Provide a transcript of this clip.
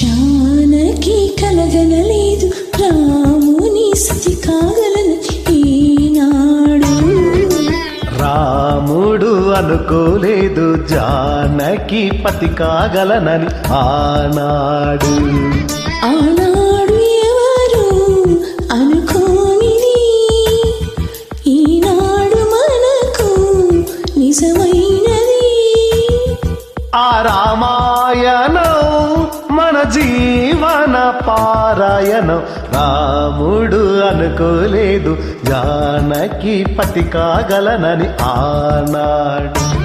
జానకి కలగనలేదు రాముని స్థితి కాగలను ఈనాడు. రాముడు అనుకోలేదు జానకి పతి కాగలనని ఆనాడు. ఆనాడు ఎవరు అనుకోనిది? ఈనాడు మనకు నిజమైనది. ఆ రామాయణం మన జీవన పారాయణం. రాముడు అనుకోలేదు జానకి పతి కాగలనని ఆనాడు.